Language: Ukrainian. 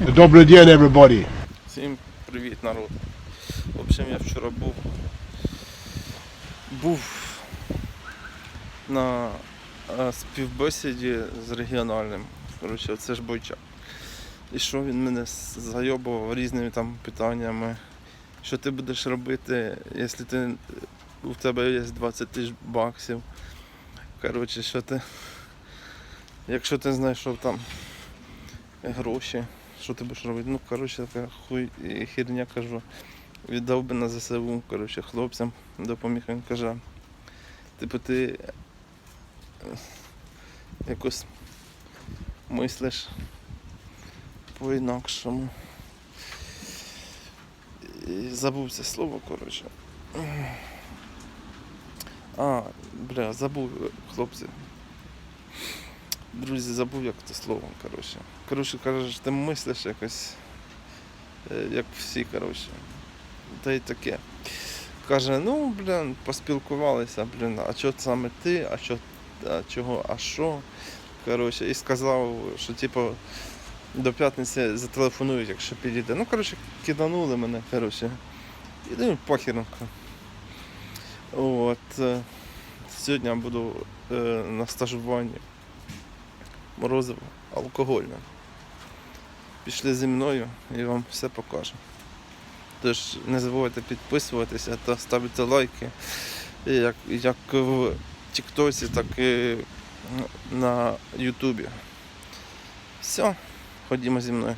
Добрый день, everybody. Всім привіт, народ. В общем, я вчора був був на е, співбесіді з регіональним. Коротше, це ж бойчак. І що він мене зайобував різними там питаннями. Що ти будеш робити, якщо ти, у тебе є 20 тисяч баксів. Коротше, що ти. Якщо ти знайшов там гроші, що ти будеш робити? Ну, коротше, така хуй херня кажу. Віддав би на ЗСУ, коротше, хлопцям допоміг. Він каже, типу ти е, якось мислиш по-інакшому. Забув це слово, коротше. А, бля, забув, хлопці. Друзі, забув, як це слово, коротше. Коротше, кажеш, ти мислиш якось, е, як всі, коротше. Та й таке. Каже, ну, блін, поспілкувалися, блін, а чого саме ти, а чо, а чого, а що? Коротше, і сказав, що типу до п'ятниці зателефонують, якщо підійде. Ну, коротше, киданули мене, коротше. І ну, похер. От. е, Сьогодні я буду е, на стажуванні морозиво алкогольне. Пішли зі мною і вам все покажу. Тож не забувайте підписуватися та ставити лайки, як, як в Тіктосі, так і на Ютубі. Все, ходімо зі мною.